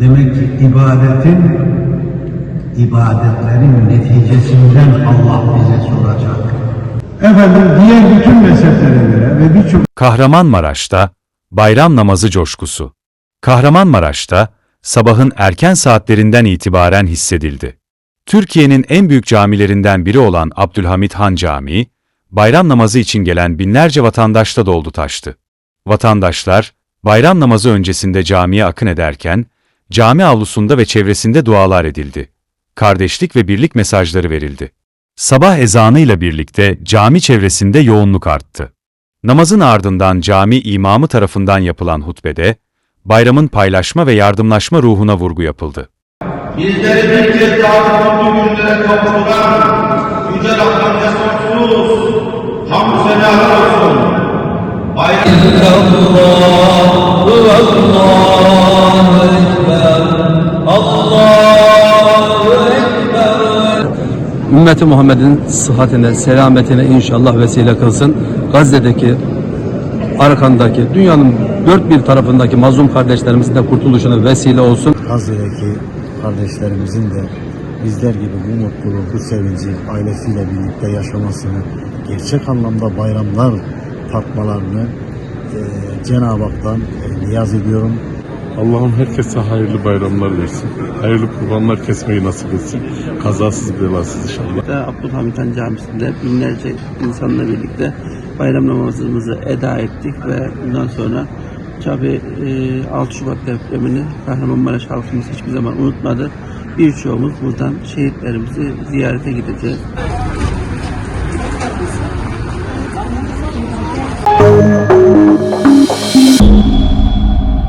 Demek ki ibadetin, ibadetlerin neticesinden Allah bize soracak. Efendim diğer bütün mezheplere göre ve birçok Kahramanmaraş'ta bayram namazı coşkusu. Kahramanmaraş'ta sabahın erken saatlerinden itibaren hissedildi. Türkiye'nin en büyük camilerinden biri olan Abdülhamit Han Camii, bayram namazı için gelen binlerce vatandaşla doldu taştı. Vatandaşlar, bayram namazı öncesinde camiye akın ederken, cami avlusunda ve çevresinde dualar edildi. Kardeşlik ve birlik mesajları verildi. Sabah ezanıyla birlikte cami çevresinde yoğunluk arttı. Namazın ardından cami imamı tarafından yapılan hutbede, bayramın paylaşma ve yardımlaşma ruhuna vurgu yapıldı. Bizleri bir kez daha mutlu günlere kavuşturan Yüce Rahman Resulümüz hamdü senalar olsun. Bayram Ümmeti Muhammed'in sıhhatine, selametine inşallah vesile kılsın. Gazze'deki, arkandaki, dünyanın dört bir tarafındaki mazlum kardeşlerimizin de kurtuluşuna vesile olsun. Gazze'deki kardeşlerimizin de bizler gibi bu mutluluğu, bu sevinci ailesiyle birlikte yaşamasını, gerçek anlamda bayramlar tatmalarını eee, Cenab-ı Hak'tan eee, niyaz ediyorum. Allah'ım herkese hayırlı bayramlar versin. Hayırlı kurbanlar kesmeyi nasip etsin. Kazasız belasız inşallah. Abdülhamit Han Camisi'nde binlerce insanla birlikte bayram namazımızı eda ettik ve bundan sonra tabi 6 e, Şubat depremini Kahramanmaraş halkımız hiçbir zaman unutmadı. Birçoğumuz buradan şehitlerimizi ziyarete gideceğiz.